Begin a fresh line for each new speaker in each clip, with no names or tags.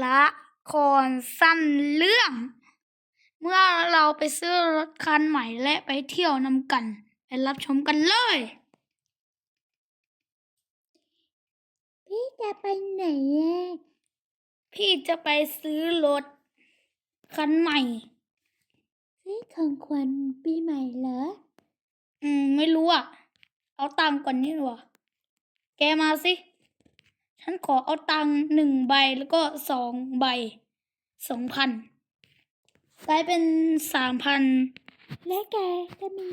ละครสั้นเรื่อง เมื่อเราไปซื้อรถคันใหม่และไปเที่ยวนำกัน ไปรับชมกันเลย
พี่จะไปไหนอะ
พี่จะไปซื้อรถคันใหม่
ซื้อของขวัญปีใหม่เหรอ
อืม ไม่รู้อะ เอาตังค์ก่อนนี่หว่าแกมาสิ ฉันขอเอาตังค์หนึ่งใบแล้วก็สองใบสองพันกลายเป็นสามพัน
และแกจะมี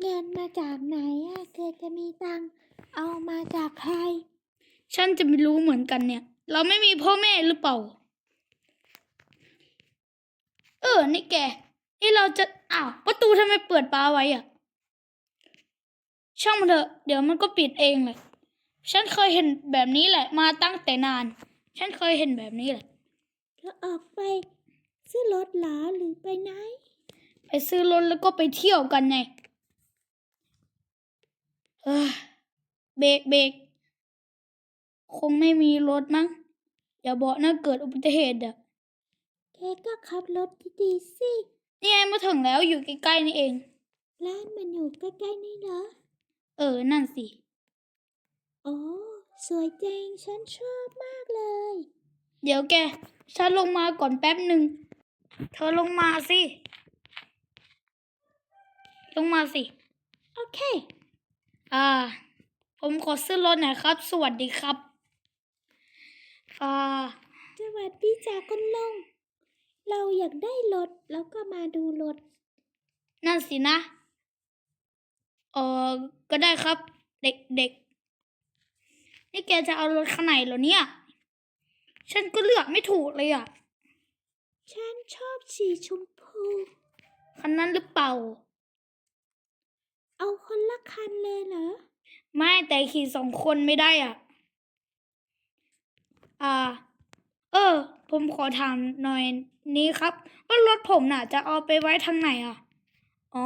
เงินมาจากไหนอะเธอจะมีตังค์เอามาจากใคร
ฉันจะไม่รู้เหมือนกันเนี่ย เราไม่มีพ่อแม่หรือเปล่า เออ นี่แก นี่เราจะ อ้าว ประตูทำไมเปิดปาไว้อะช่างมันเถอะ เดี๋ยวมันก็ปิดเองเลย ฉันเคยเห็นแบบนี้แหละ มาตั้งแต่นาน ฉันเคยเห็นแบบนี้แหละ
เธอออกไป ซื้อรถเหรอหรือไปไหน
ไปซื้อรถแล้วก็ไปเที่ยวกันไงเฮ้ยเบรกเบรกคงไม่มีรถมั้ง อย่าบอกนะเกิดอุบัติเหตุอะ
แกก็ขับรถดีๆสิ
นี่ไงมาถึงแล้วอยู่ใกล้ๆนี่เอง
ร้านมันอยู่ใกล้ๆนี่เหรอ
เออ นั่นสิ
โอ้ สวยจังฉันชอบมากเลย
เดี๋ยวแก ฉันลงมาก่อนแป๊บหนึ่ง เธอลงมาสิ ลงมาสิ
โอเค
อ่า ผมขอซื้อรถหน่อยครับ สวัสดีครับ อ่า
สวัสดีจ้าคุณลุง เราอยากได้รถแล้วก็มาดูรถ
นั่นสินะ เออก็ได้ครับ เด็กเด็ก นี่แกจะเอารถคันไหนเหรอเนี่ย ฉันก็เลือกไม่ถูกเลยอะ
ฉันชอบสีชมพู
คันนั้นหรือเปล่า
เอาคนละคันเลยเหรอ
ไม่แต่ขี่สองคนไม่ได้อะ อ่า เออ ผมขอถามหน่อยนี้ครับ ว่ารถผมน่ะ จะเอาไปไว้ทางไหนอะ อ๋อ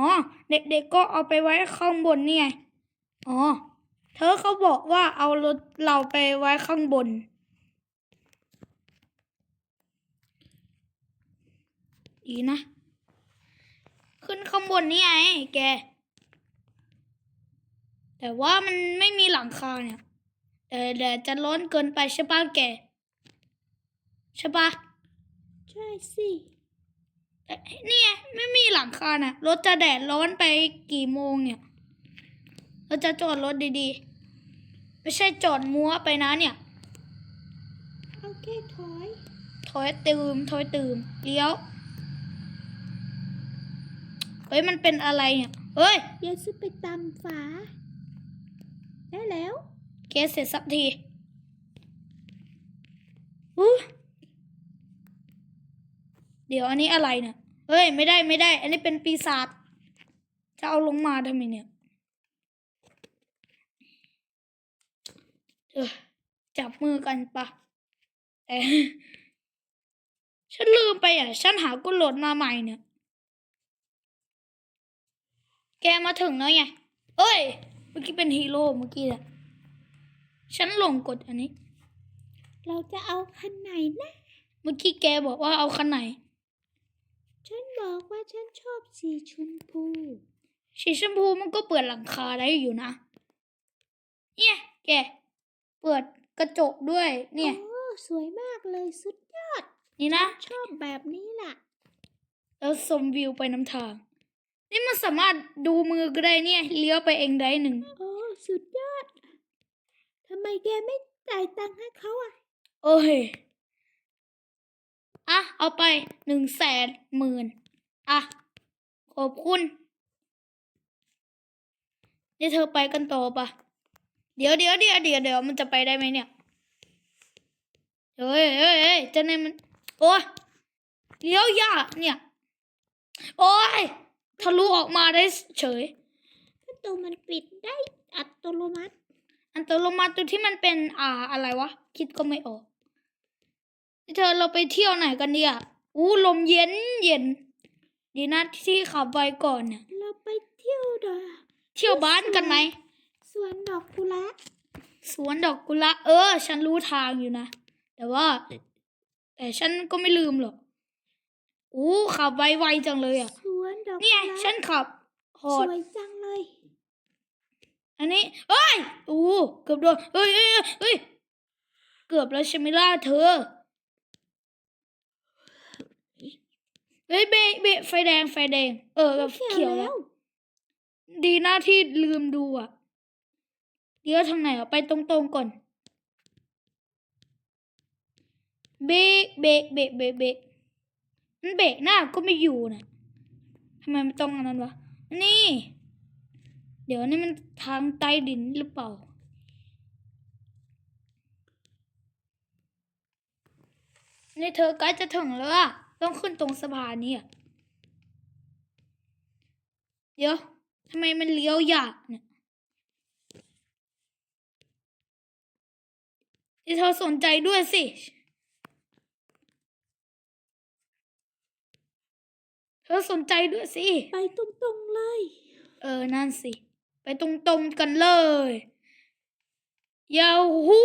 เด็กๆก็เอาไปไว้ข้างบนนี่ไง อ๋อ เธอเขาบอกว่าเอารถเราไปไว้ข้างบน ดีนะ ขึ้นข้างบนนี่ไงแก แต่ว่ามันไม่มีหลังคาเนี่ยแต่เดี๋ยวจะร้อนเกินไปใช่ปะแก ใช่ปะ
ใช่สิ
แต่เนี่ยไม่มีหลังคาน่ะรถจะแดดร้อนไปกี่โมงเนี่ย เราจะจอดรถดีๆ ไม่ใช่จอดมัวไปนะเนี่ย
เอาแค่ถอย
ถอยตืมถอยตืมเลี้ยว เฮ้ย มันเป็นอะไรเนี่ย เฮ้ย
เดี๋ยวซุปไปตำฝา ได้แล้ว
เคสเสร็จสักทีอู้เดี๋ยวอันนี้อะไรเนี่ยเฮ้ย ไม่ได้ไม่ได้ อันนี้เป็นปีศาจ จะเอาลงมาทำไมเนี่ยเออ จับมือกันปะแต่ฉันลืมไปอะ ฉันหากุโหลดมาใหม่เนี่ย แกมาถึงแล้วไง เอ้ย เมื่อกี้เป็นฮีโร่เมื่อกี้อะฉันหลงกดอันนี้
เราจะเอาคันไหนนะ
เมื่อกี้แกบอกว่าเอาคันไหน
ฉันบอกว่าฉันชอบสีชมพู
สีชมพูมันก็เปิดหลังคาได้อยู่นะ เนี่ยแก เปิดกระจกด้วย เนี่ย
โอ้สวยมากเลยสุดยอด
นี่นะ
ชอบแบบนี้ล่ะ
แล้วชมวิวไปน้ำทาง นี่มันสามารถดูมือก็ได้เนี่ย เลี้ยวไปเองได้หนึ่ง
โอ้สุดยอดทำไมแกไม่จ่ายตังค์ให้เขาอะ
โอ้ย อะ เอาไปหนึ่งแสนหมื่นอะ ขอบคุณนี่เธอไปกันต่อปะ เดี๋ยวเดี๋ยวเดี๋ยวเดี๋ยวเดี๋ยวมันจะไปได้ไหมเนี่ยเฮ้ยเฮ้ยเฮ้ยเจะในมัน โอ้ยเลี้ยวยากเนี่ย โอ้ยทะลุออกมาได้เฉย
ประตูมันปิดได้อัตโนมัติ
อันตโลมาตัวที่มันเป็นอ่าอะไรวะ คิดก็ไม่ออกนี่เธอเราไปเที่ยวไหนกันเนี่ยอู้ลมเย็นเย็น ดีนะที่ขับไวก่อนเนี่ย
เราไปเที่ยวดอ
เที่ยวบ้านกันไหม
สวนดอกกุหลาบ
สวนดอกกุหลาบเออ ฉันรู้ทางอยู่นะ แต่ว่า แต่ฉันก็ไม่ลืมหรอกอู้ขับไวๆจังเลยอะ
สวนดอก
เนี่ย
กุหลาบ
ฉันขับฮอ
ส
ด
วยจังเลย
อันนี้เอ้ยอู้เกือบโดนเอ้ยเอ้ยเอ้ยเอ้ยเกือบแล้วใช่ไหมล่ะเธอเฮ้ยเบะเบะไฟแดงไฟแดง เออแบบเขียวแล้ว ดีหน้าที่ลืมดูอะ เดี๋ยวทางไหนอะไปตรงๆก่อน เบรกเบรกเบรกเบรกเบรกมันเบรกหน้าก็ไม่อยู่นะทำไมมันต้องอันนั้นวะ นี่ เดี๋ยวนี่มันทางใต้ดินหรือเปล่า นี่เธอใกล้จะถึงแล้วอะต้องขึ้นตรงสะพานนี้อะเดี๋ยวทำไมมันเลี้ยวยากเนี่ย นี่เธอสนใจด้วยสิ เธอสนใจด้วยสิ
ไปตรงๆเลย
เออ นั่นสิ ไปตรงๆกันเลยยาวหู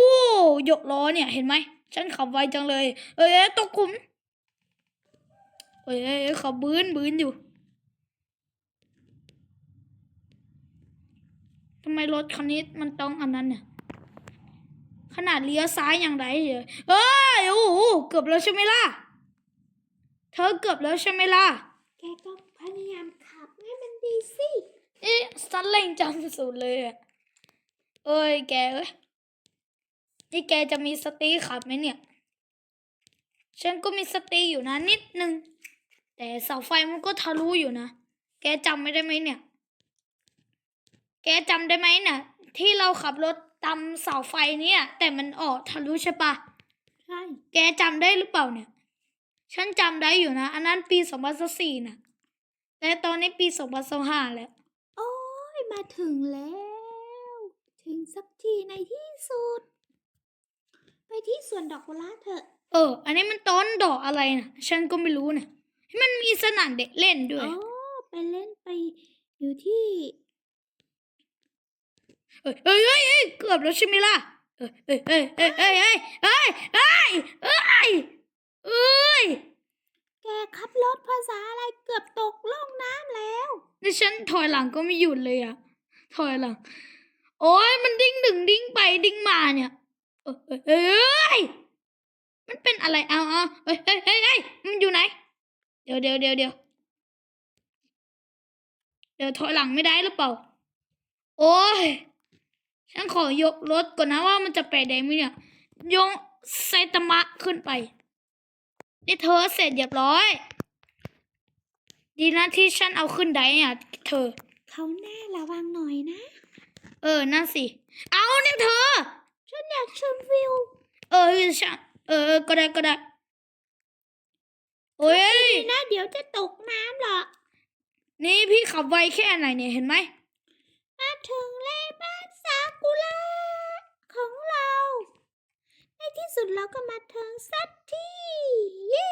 ยกล้อเนี่ย เห็นไหม ฉันขับไวจังเลย เอ้ยเอ้ยตกขุมเอ้ยเอ้ยเอ้ยขับบื้นบื้นอยู่ทำไมรถคันนี้มันต้องอันนั้นเนี่ย ขนาดเลี้ยวซ้ายอย่างไรเฉยเอ้ยโอ้โหเกือบแล้วใช่ไหมล่ะ เธอเกือบแล้วใช่ไหมล่ะ
แกก็พยายามขับให้มันดีสิ
เอ๊ะสันเล่งจำสุดเลยอะเอ้ยแกเอ้ยนี่แกจะมีสติขับไหมเนี่ย ฉันก็มีสติอยู่นะนิดนึง แต่เสาไฟมันก็ทะลุอยู่นะ แกจำไม่ได้ไหมเนี่ย แกจำได้ไหมเนี่ยที่เราขับรถ ตามเสาไฟเนี่ย แต่มันออกทะลุใช่ปะ
ใช่
แกจำได้หรือเปล่าเนี่ย ฉันจำได้อยู่นะ อันนั้นปีสองพันสี่น่ะแต่ตอนนี้ปีสองพันห้าแล้ว
โอ้ยมาถึงแล้ว ถึงสักทีในที่สุด ไปที่สวนดอกกุหลาบเถอะ
เออ อันนี้มันต้นดอกอะไรนะฉันก็ไม่รู้นะมันมีสนามเด็กเล่นด้วย
อ๋อ ไปเล่นไปอยู่ที่
เอ้ยเอ้ยเอ้ยเอ้ยเกือบแล้วใช่ไหมล่ะเอ้ยเอ้ยเอ้ยเอ้ยเอ้ยเอ้ยเอ้ยเอ้ยเอ้ยเอ้ย
แกขับรถภาษาอะไรเกือบตกล่องน้ำแล้ว
นี่ฉันถอยหลังก็ไม่หยุดเลยอะถอยหลัง โอ้ยมันดิ้งดึงดิ้งไปดิ้งมาเนี่ยเอ้ยเอ้ยเอ้ยมันเป็นอะไรเอาเอาเอ้ยเอ้ยเอ้ยเอ้ยมันอยู่ไหน เดี๋ยวเดี๋ยวเดี๋ยวเดี๋ยวเดี๋ยวถอยหลังไม่ได้หรือเปล่า โอ้ย ฉันขอยกรถก่อนนะว่ามันจะไปได้ไหมเนี่ยยกไซตามะขึ้นไปนี่เธอเสร็จเรียบร้อย ดีนะที่ฉันเอาขึ้นได้เนี่ยเธอ
เขาหน้าระวังหน่อยนะ
เออนั่นสิ เอาเนี่ยเธอ
ฉันอยากชมวิว
เออฉันเออ ก็ได้ก็ได้โอ้ย
นี่นะเดี๋ยวจะตกน้ำหรอก
นี่พี่ขับไวแค่ไหนเนี่ยเห็นไหม
มาถึงเลยบ้า กุระของเรา ในที่สุดเราก็มาถึงสักทีเย้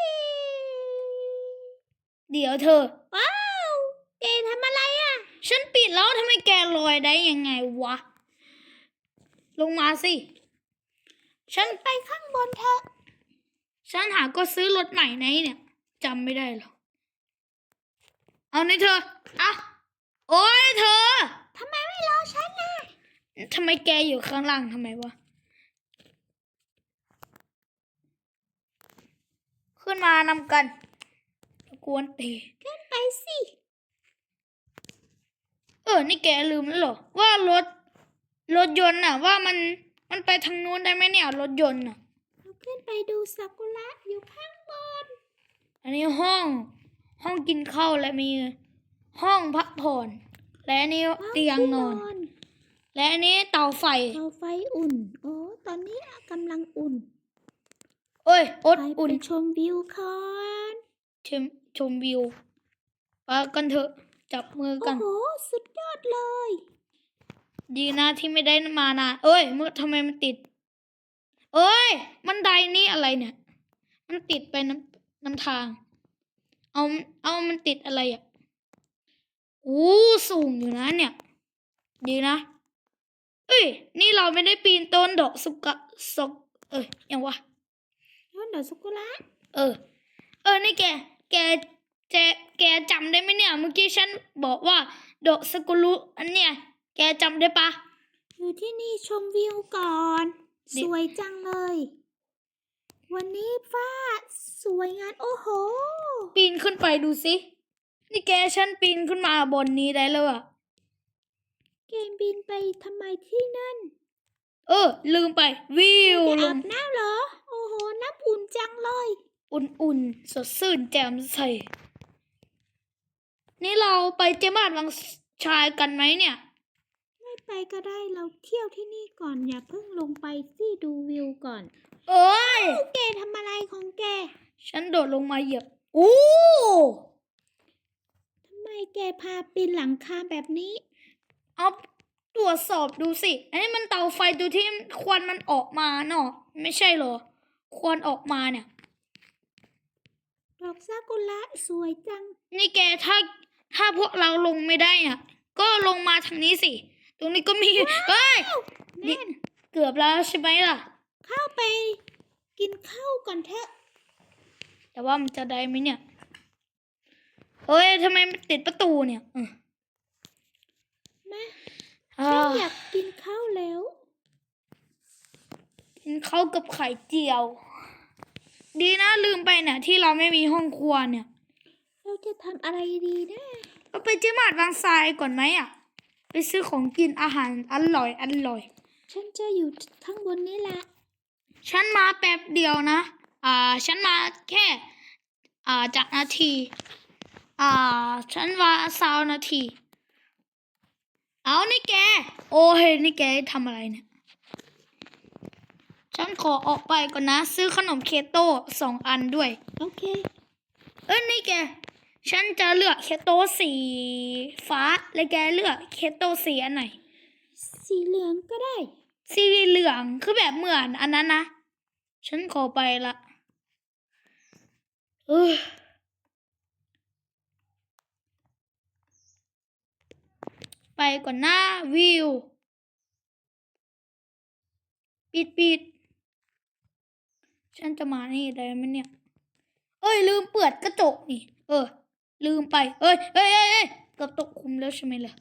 เดี๋ยวเธอ
ว้าวเจทำอะไรอะ
ฉันปิดแล้วทำไมแกลอยได้ยังไงวะ ลงมาสิ ฉัน
ไปข้างบนเถอะ
ฉันหาก็ซื้อรถใหม่ไหนเนี่ยจำไม่ได้หรอกเอาในเธออะโอ้ยเธอ
ทำไมไม่รอฉันล่ะ
ทำไมแกอยู่ข้างล่างทำไมวะ ขึ้นมานำกัน กวนตี
ขึ้นไปสิ
เออ นี่แกลืมแล้วเหรอ ว่ารถ รถยนต์น่ะ ว่ามัน มันไปทางนู้นได้ไหมเนี่ย รถยนต์น่ะ
เราขึ้นไปดูซากุระอยู่ข้างบน
อันนี้ห้อง ห้องกินข้าวและมี ห้องพักผ่อน และอันนี้เตียงนอน
ห้ที่
และอันนี้เตาไฟ
เตาไฟอุ่น โอ้ตอนนี้กำลังอุ่น
เอ้ยอด
ไป
อุ่น
ไปชมวิวก่อน
ชมชมวิวไปกันเถอะจับมือ
โอ้
กัน
โห สุดยอดเลย
ดีนะที่ไม่ได้มานานเอ้ยมือทำไมมันติด เอ้ย มันไดนี่อะไรเนี่ย มันติดไปน้ำน้ำทาง เอาเอามันติดอะไรอะอู้สูงอยู่นะเนี่ย ดีนะ เอ้ย นี่เราไม่ได้ปีนต้นดอกสุกะสกเอ้ยยังวะ
แล้วเหรอสกุละ
เออ เออนี่แก แกแกแกจำได้ไหมเนี่ย เมื่อกี้ฉันบอกว่าโดสกุลุอันเนี่ยแกจำได้ปะ
อยู่ที่นี่ชมวิวก่อน
ดิ
สวยจังเลย วันนี้ฟ้าสวยงามโอ้โห
ปีนขึ้นไปดูสิ นี่แกฉันปีนขึ้นมาบนนี้ได้แล้วอะ
เกมบินไปทำไมที่นั่น
เออ ลืมไป วิว
จะ
ล
อางบน้ำเหรอ โอ้โห น้ำอุ่นจังเลย
อุ่นๆ สดชื่นแจ่มใส นี่เราไปเจมาดวังชายกันไหมเนี่ย
ไม่ไปก็ได้เราเที่ยวที่นี่ก่อนอย่าเพิ่งลงไปสิดูวิวก่อน
เอ้ย
แกทำอะไรของแก
ฉันโดดลงมาเหยียบ อู้
ทำไมแกพาปีนหลังคาแบบนี้
เอาตรวจสอบดูสิ อันนี้มันเตาไฟดูที่ควันมันออกมาเนาะไม่ใช่เหรอ ควันออกมาเนี่ย
ดอกซากุระสวยจัง
นี่แกถ้าถ้าพวกเราลงไม่ได้อะ ก็ลงมาทางนี้สิ ตรงนี้ก็มีเฮ้ย
แน่น
เกือบแล้วใช่ไหมล่ะ
เข้าไป กินข้าวก่อนเถอะ
แต่ว่ามันจะได้ไหมเนี่ย เฮ้ยทำไมมันติดประตูเนี่ยเออ
มา
อ่า
ฉันอยากกินข้าวแล้ว
กินข้าวกับไข่เจียว ดีนะลืมไปเนี่ยที่เราไม่มีห้องครัวเนี่ย
เราจะทำอะไรดีนะ
เราไปเจมาดบางทรายก่อนไหมอะ ไปซื้อของกินอาหารอร่อยอร่อย
ฉันจะอยู่ข้างบนนี้แหละ
ฉันมาแป๊บเดียวนะ อ่า ฉันมาแค่ อ่าจากนาที อ่า ฉันว่าสาวนาที เอานี่แก โอ้เฮ้ยนี่แกทำอะไรเนี่ย ฉันขอออกไปก่อนนะ ซื้อขนมเคโต้สองอันด้วย
โอเค
เอ้ยนี่แก ฉันจะเลือกเคโต้สีฟ้า และแกเลือกเคโต้สีอันไหน
สีเหลืองก็ได้
สีเหลืองคือแบบเหมือนอันนั้นนะ ฉันขอไปละ เออ ไปก่อนหน้าวิว ปิดปิดฉันจะมานี่ได้ไหมเนี่ย เอ้ย ลืมเปิดกระจกนี่ เออ ลืมไป เอ้ยเอ้ยเอ้ยเกือบตกคุมแล้วใช่ไหมล่ะ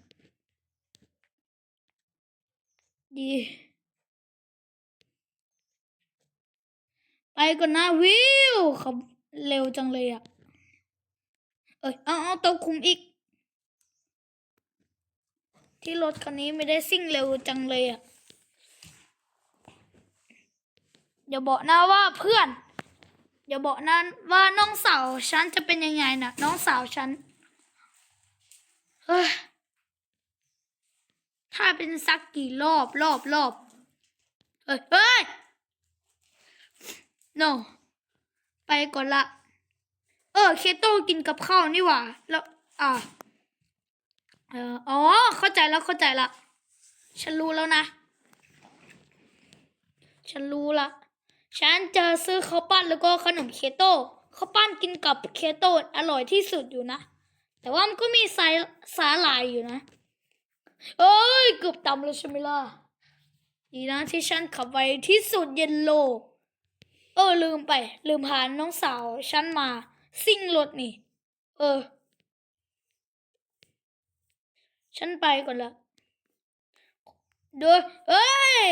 ดี ไปก่อนนะวิวเขาเร็วจังเลยอะเอ้ย เอาเอาตกคุมอีก ที่รถคันนี้ไม่ได้ซิ่งเร็วจังเลยอะอย่าบอกนะว่าเพื่อนอย่าบอกนะว่าน้องสาวฉันจะเป็นยังไงนะน้องสาวฉันเฮ้ยถ้าเป็นสักกี่รอบรอบรอบเฮ้ยเฮ้ย no ไปก่อนละ เออเคโตกินกับข้าวนี่หว่า แล้ว อ่า เอออ๋อ เข้าใจแล้วเข้าใจละ ฉันรู้แล้วนะ ฉันรู้ละ ฉันจะซื้อข้าวปั้นแล้วก็ขนมเคโต้ข้าวปั้นกินกับเคโต้อร่อยที่สุดอยู่นะ แต่ว่ามันก็มีสายสาหร่ายอยู่นะ เอ้ยเกือบตำแล้วใช่ไหมล่ะ ดีนะที่ฉันขับไวที่สุดเย็นโลกเออลืมไป ลืมพาน้องสาว ฉันมา ซิ่งรถนี่ เออ ฉันไปก่อนละเดินเอ้ย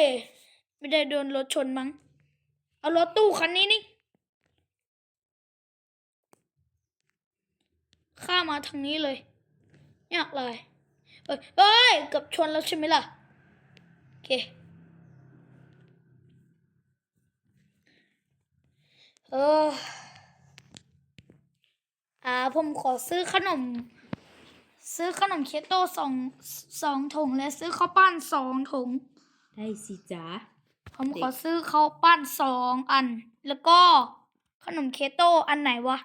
ไม่ได้โดนรถชนมั้ง เอารถตู้คันนี้นี่ ข้ามาทางนี้เลยเนี่ยเลยเอ้ยเอ้ยกือบชนแล้วใช่ไหมล่ะ โอเค เอออ่าผมขอซื้อขนม ซื้อขนมเคโตสองสองถุงและซื้อข้าวปั้นสองถุง
ได้สิจ๊ะ
ผมขอซื้อข้าวปั้นสองอัน แล้วก็ขนมเคโตอันไหนวะ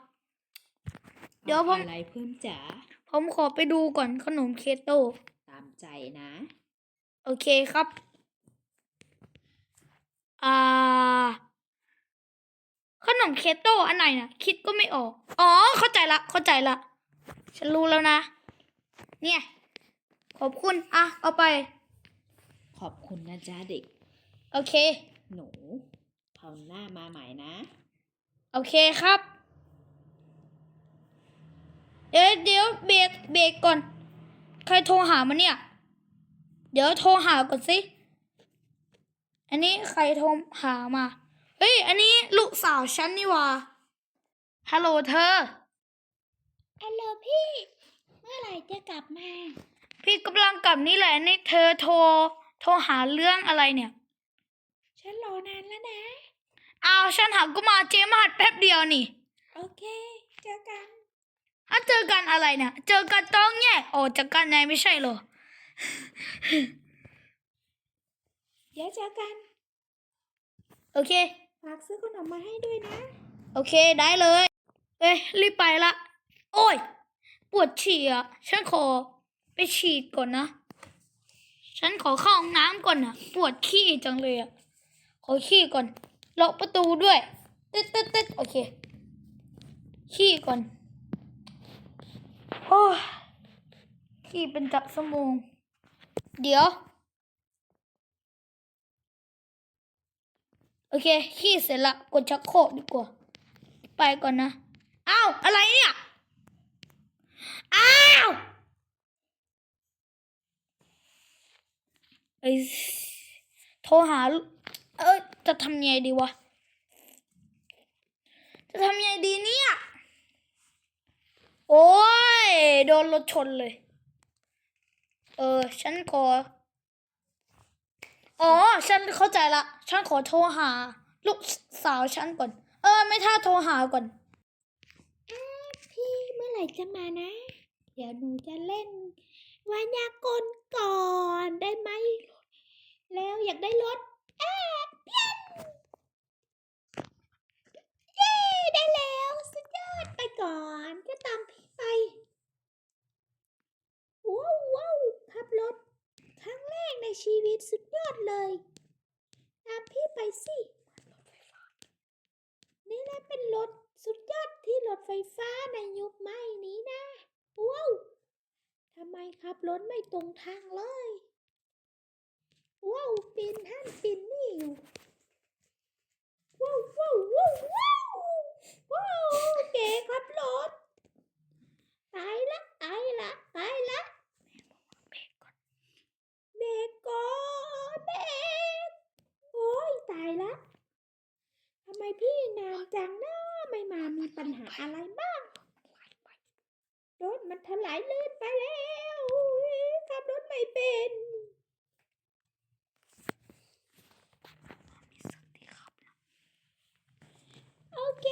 เดี๋ยวผม
อะไรเพิ่มจ๋า
ผมขอไปดูก่อนขนมเคโต
ตามใจนะ
โอเคครับ อ่า ขนมเคโตอันไหนนะคิดก็ไม่ออก อ๋อ เข้าใจละ เข้าใจละ ฉันรู้แล้วนะ เนี่ย ขอบคุณ อะ เอาไป
ขอบคุณนะจ๊ะเด็ก
โอเค
หนูคราวหน้ามาใหม่นะ
โอเคครับ เดี๋ยวเดี๋ยวเบรกเบรกก่อน ใครโทรหามาเนี่ย เดี๋ยวโทรหาก่อนสิ อันนี้ใครโทรหามา เฮ้ย อันนี้ลูกสาวฉันนี่หว่าฮัลโหลเธอ
อัลโหลพี่เมื่อไหร่จะกลับมา
พี่กำลังกลับนี่แหละนี่เธอโทร โทรหาเรื่องอะไรเนี่ย
ฉันรอนานแล้วนะ
อ้าวฉันหาก็มาเจมาหัดแป๊บเดียวนี่
โอเค เจอกัน
ถ้าเจอกันอะไรเนี่ย เจอกันต้องแยกออกจากกันไงไม่ใช่เหรอ
เดี๋ยวเจอกัน
โอเค
ฝากซื้อขนมมาให้ด้วยนะ
โอเคได้เลย เอ้ยรีบไปละ โอ้ย ปวดฉี่อะ ฉันขอไปฉี่ก่อนนะ ฉันขอเข้าห้องน้ำก่อนนะปวดขี้จังเลยอะ ขอขี้ก่อนล็อกประตูด้วยตึ๊ดตึ๊ดตึ๊ดโอเค ขี้ก่อน โอ้ขี้เป็นจักสมองเดี๋ยว โอเค ขี้เสร็จละ กดชักโครกดีกว่า ไปก่อนนะ อ้าว อะไรเนี่ย อ้าวเอ้โทรหา เออจะทำยังไงดีวะ จะทำยังไงดีเนี่ย โอ้ย โดนรถชนเลย เออ ฉันขอ อ๋อ ฉันเข้าใจละ ฉันขอโทรหา ลูกสาวฉันก่อน เออ ไม่ท่าโทรหาก่อน
ร่จะมานะ เดี๋ยวหนูจะเล่นวายากลก่อนได้ไหม แล้วอยากได้รถแอบเพี้ยนเย้ได้แล้วสุดยอดไปก่อนจะตามพี่ไปว้าวว้าวขับรถครั้งแรกในชีวิตสุดยอดเลยตามพี่ไปสินี่แหละเป็นรถสุดยอดที่รถไฟฟ้าในยุคใหม่นี้นะ ว้าว ทำไม ขับรถไม่ตรงทางเลย ว้าวปีนท่านปีนนี่อยู่ว้าวว้าวว้าวว้าวว้าวเก๋ขับรถตายละตายละตายละเบรกก่อนเบรกก่อนเบรกโอ้ยตายละทำไมพี่นานจังนะไม่มามีปัญหาอะไรบ้างรถมันถลายลื่นไปแล้วขับรถไม่ เป็น โอเค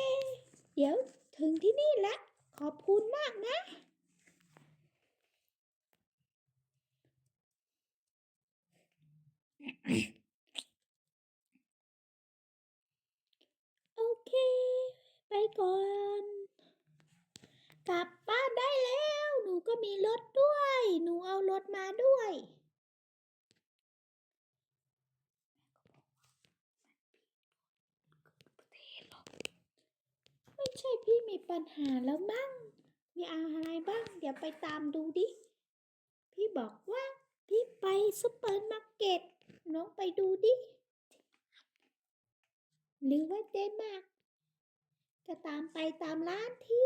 เดี๋ยวถึงที่นี่แล้วขอบคุณมากนะ โอเค ไปก่อน กลับบ้านได้แล้ว หนูก็มีรถด้วย หนูเอารถมาด้วย ไม่ใช่พี่มี ปัญหาแล้วมั้งมีอะไรบ้าง เดี๋ยวไปตามดูดิ พี่บอกว่า พี่ไปซุปเปอร์มาร์เก็ต น้องไปดูดิ หรือว่าเจมากจะตามไปตามร้านที่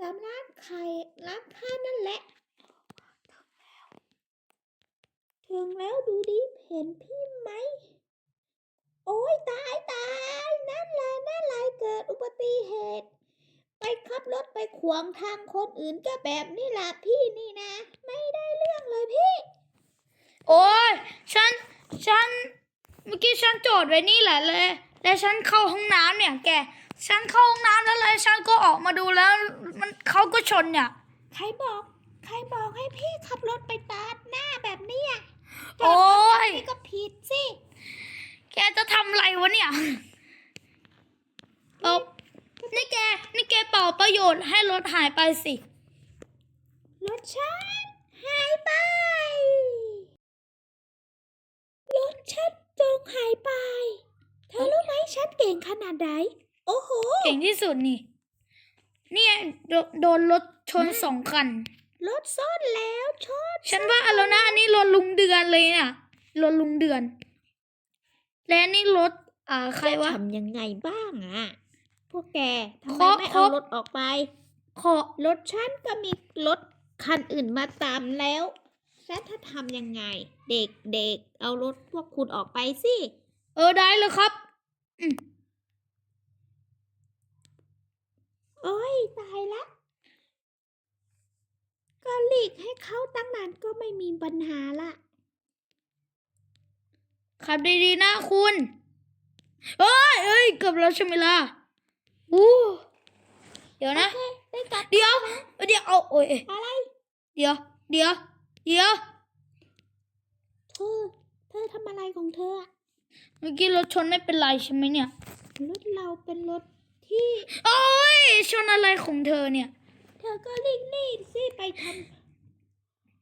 ตามร้านไข่ร้านค้านั่นแหละ ถึงแล้วดูดิ เห็นพี่ไหม โอ้ยตายตาย นั่นแหละนั่นแหละเกิดอุบัติเหตุ ไปขับรถไปขวางทางคนอื่นก็แบบนี้แหละพี่นี่นะ ไม่ได้เรื่องเลยพี่
โอ้ยฉัน ฉัน เมื่อกี้ฉันจอดไว้นี่แหละเลย แล้วฉันเข้าห้องน้ำเนี่ยแก ฉันเข้าห้องน้ำแล้วเลยฉันก็ออกมาดูแล้ว มันเขาก็ชนเนี่ย
ใครบอก ใครบอกให้พี่ขับรถไปตัดหน้าแบบเนี้ย
โอ้ย
นี่ก็ผิดสิ
แกจะทำอะไรวะเนี่ยเออนี่แก นี่แกเป่าประโย ชน์ให้รถหายไปสิ
รถฉันหายไป รถฉันจงหายไป เธอรู้ไหมฉันเก่งขนาดไหน โอ้โห
เก่งที่สุดนี่ เนี่ยโดโดนรถชนสองคัน
รถซ่อนแล้วชน
ฉันว่าเอาแล้วนะอันนี้รถลุงเดือนเลยน่ะ รถลุงเดือน และนี่รถ อ่า ใครวะ
ทำยังไงบ้างอะแกทำไม
ขอ
ไม่
ขอ
เอารถออกไป
ขอ
รถฉันก็มีรถคันอื่นมาตามแล้วแล้วถ้าทำยังไง เด็กเด็กเอารถพวกคุณออกไปสิ
เออได้เลยครับอ
โอ้ยตายละ ก็หลีกให้เขาตั้งนานก็ไม่มีปัญหาละ
ขับดีๆนะคุณ เอ้ยเอ้ยเกือบแล้วใช่ไหมล่ะอู้ เดี๋ยวนะ
โอเคได้กลับ
เดี๋ยวเดี๋ยวเอาโอ้ย
อะไร
เดี๋ยว เดี๋ยว เดี๋ยว
เธอเธอทำอะไรของเธออะ
เมื่อกี้รถชนไม่เป็นไรใช่ไหมเนี่ย
รถเราเป็นรถที่
โอ้ยชนอะไรของเธอเนี่ย
เธอก็รีบรีบสิไปท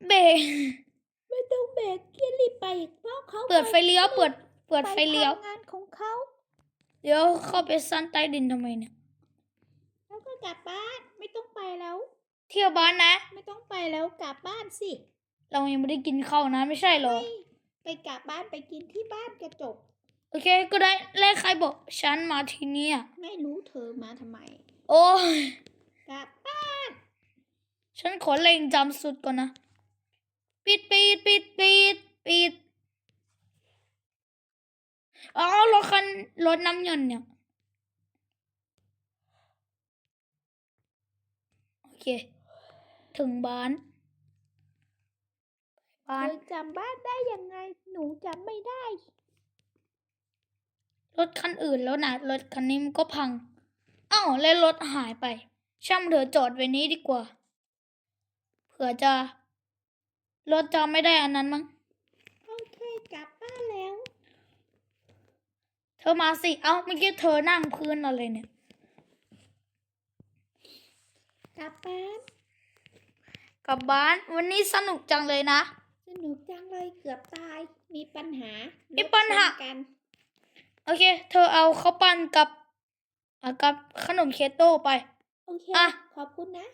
เบรกำ
ไม่ต้องเบรกเกียร์รีบไปเพราะเขา
เปิดไฟเลี้ยวเปิด เปิดไฟเลี้ยว
ปทำงานของเขา
เดี๋ยวเข้าไปซ่อนใต้ดินทำไมเนี่ย
แล้วก็กลับบ้านไม่ต้องไปแล้ว
เที่ยวบ้านนะ
ไม่ต้องไปแล้วกลับบ้านสิ
เรายังไม่ได้กินข้าวนะ ไม่ใช่เหรอ
ไม่ไปกลับบ้านไปกินที่บ้านกระจก
โอเค ก็ได้แล้วใครบอกฉันมาที่เนี่ย
ไม่รู้เธอมาทำไม
โอ้ย
กลับบ้าน
ฉันขอเล็งจำสุดก่อนนะ ปิดปิดปิดปิดปิดอ๋อรถคันรถน้ำยนต์เนี่ย โอ เค ถึงบ้าน
เธ
บ้าน
อจำบ้านได้ยังไง หนูจำไม่ได้
รถคันอื่นแล้วนะรถคันนี้มันก็พังอ้าวแล้วรถหายไป ช่างเถอะจอดไว้นี้ดีกว่า เผื่อจะ รถจะไม่ได้อันนั้นมั้ง
โอเคกลับบ้านแล้ว
เธอมาสิ เอ้าเมื่อกี้เธอนั่งพื้นอะไรเนี่ย
กลับบ้าน
กลับบ้านวันนี้สนุกจังเลยนะ
สนุกจังเลยเกือบตาย มีปัญหา
มี
มี
ปัญหา
กัน
โอเค เธอเอาข้าวปั้นกับอะกับขนมเคโต้ไป
โอเค
อะ
ขอบคุณนะ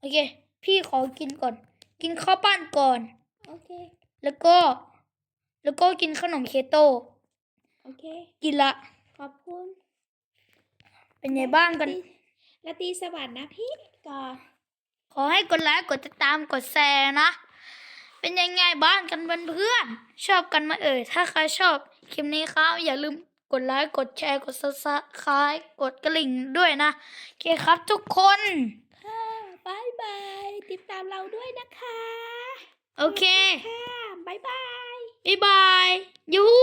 โอเค พี่ขอกินก่อน กินข้าวปั้นก่อน
โอเค
แล้วก็ แล้วก็กินขนมเคโต้
โอเค
กินละ
ขอบคุณ
เป็นไงบ้างกัน
ละตีสวัสดิ์นะพี่ ก่อน
ขอให้กดไลค์กดติดตามกดแชร์นะ เป็นยังไงบ้างกันเพื่อนๆชอบกันไหมาเอ่ย ถ้าใครชอบคลิปนี้ครับอย่าลืมกดไลค์กดแชร์กดซับสไครต์กดกระลิ่งด้วยนะโอเคครับทุกคน
ค่ะบายบายติดตามเราด้วยนะคะ
โอเค
ค่ะบายบาย
บ๊ายบายยูฮู